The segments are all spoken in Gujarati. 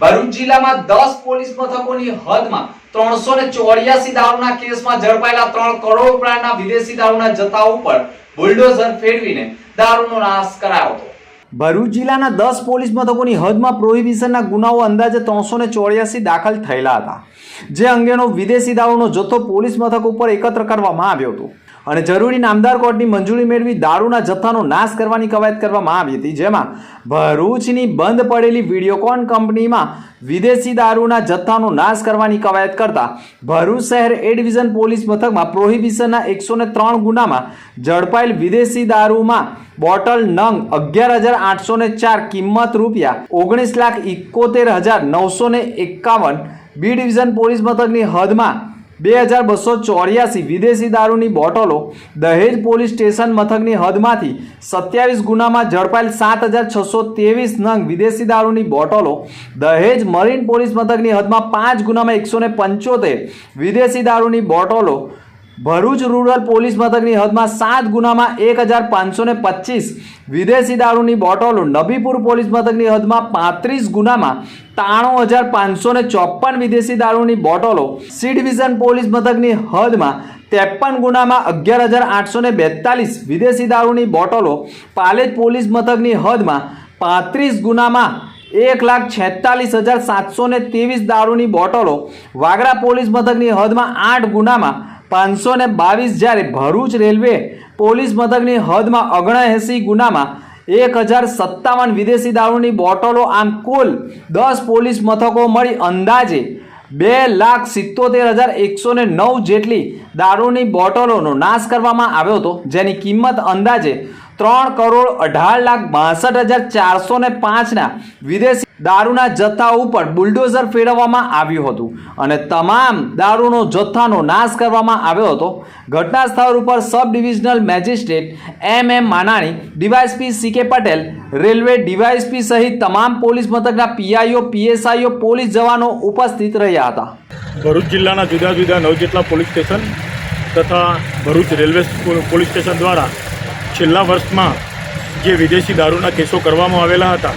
ભરૂચ જિલ્લામાં દસ પોલીસ મથકોની હદમાં ત્રણસો ને ચોર્યાસી દારૂના કેસમાં ઝડપાયેલા ત્રણ કરોડ રૂપિયાના વિદેશી દારૂના જથ્થા ઉપર બુલડોઝર ફેરવીને દારૂનો નાશ કરાયો હતો. ભરૂચ જિલ્લાના દસ પોલીસ મથકોની હદમાં પ્રોહિબિશનના ગુનાઓ અંદાજે ત્રણસો ને ચોર્યાસી દાખલ થયેલા હતા. જે અંગેનો વિદેશી દારૂનો જથ્થો પોલીસ મથક ઉપર એકત્ર કરવામાં આવ્યો હતો. અને જરૂરી નામદાર કોર્ટની મંજૂરી મેળવી દારૂના જથ્થાનો નાશ કરવાની કવાયત કરવામાં આવી હતી, જેમાં ભરૂચની બંધ પડેલી વિડીયોકોન કંપનીમાં વિદેશી દારૂના જથ્થાનો નાશ કરવાની કવાયત કરતા ભરૂચ શહેર એ ડિવિઝન પોલીસ મથકમાં પ્રોહિબિશનના એકસો ને ત્રણ ગુનામાં ઝડપાયેલ વિદેશી દારૂમાં બોટલ નંગ અગિયાર હજાર આઠસો ને ચાર કિંમત રૂપિયા, ઓગણીસ લાખ ઇકોતેર હજાર નવસો ને એકાવન બી ડિવિઝન પોલીસ મથકની હદમાં બે હજાર બસો ચોર્યાસી વિદેશી દારૂની બોટલો દહેજ પોલીસ સ્ટેશન મથકની હદમાંથી સત્યાવીસ ગુનામાં ઝડપાયેલ સાત હજાર છસો ત્રેવીસ નંગ વિદેશી દારૂની બોટલો દહેજ મરીન પોલીસ મથકની હદમાં પાંચ ગુનામાં એકસો પંચોતેર વિદેશી દારૂની બોટલો ભરૂચ રૂરલ પોલીસ મથકની હદમાં સાત ગુનામાં એક હજાર પાંચસો ને પચીસ. વિદેશી દારૂની બોટલો નબીપુર પોલીસ મથકની હદમાં પાંત્રીસ ગુનામાં ત્રાણું હજાર પાંચસો ને ચોપન વિદેશી દારૂની બોટલો. સી ડિવિઝન પોલીસ મથકની હદમાં ત્રેપન ગુનામાં અગિયાર હજાર આઠસો ને બેતાલીસ વિદેશી દારૂની બોટલો. પાલેજ પોલીસ મથકની હદમાં પાંત્રીસ ગુનામાં એક લાખ છેતાલીસ હજાર સાતસો ને ત્રેવીસ દારૂની બોટલો. વાગરા પોલીસ મથકની હદમાં આઠ ગુનામાં પાંચસો ને બાવીસ જ્યારે ભરૂચ રેલવે પોલીસ મથકની હદમાં ઓગણએંસી ગુનામાં એક હજાર સત્તાવન વિદેશી દારૂની બોટલો આમ કુલ દસ પોલીસ મથકો મળી અંદાજે બે લાખ સિત્તોતેર હજાર એકસો ને નવ જેટલી દારૂની બોટલોનો નાશ કરવામાં આવ્યો હતો, જેની કિંમત અંદાજે ત્રણ કરોડ અઢાર લાખ બાસઠ હજાર ચારસો ને પાંચના વિદેશી દારૂના જથ્થા ઉપર બુલડોઝર ફેરવવામાં આવ્યું હતું અને તમામ દારૂનો જથ્થાનો નાશ કરવામાં આવ્યો હતો. ઘટના સ્થળ ઉપર sub divisional magistrate M M Manani, DySP C K Patel, railway DYSP સહિત તમામ પોલીસ મથકના પીઆઈઓ, પીએસઆઈઓ, પોલીસ જવાનો ઉપસ્થિત રહ્યા હતા. ભરૂચ જિલ્લાના જુદા જુદા નવ જેટલા પોલીસ સ્ટેશન તથા ભરૂચ રેલવે પોલીસ સ્ટેશન દ્વારા છેલ્લા વર્ષમાં જે વિદેશી દારૂના કેસો કરવામાં આવેલા હતા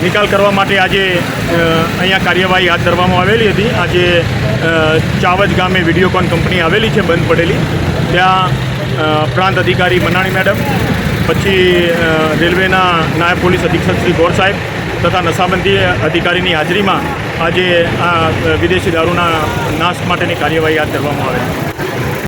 નિકાલ કરવા માટે આજે અહીંયા કાર્યવાહી હાથ ધરવામાં આવેલી હતી. આજે ચાવજ ગામે વિડીયોકોન કંપની આવેલી છે, બંધ પડેલી. ત્યાં પ્રાંત અધિકારી મનાણી મેડમ, પછી રેલવેના નાયબ પોલીસ અધિક્ષક શ્રી ગોર સાહેબ તથા નશાબંધી અધિકારીની હાજરીમાં આજે આ વિદેશી દારૂના નાશ માટેની કાર્યવાહી હાથ ધરવામાં આવેલી.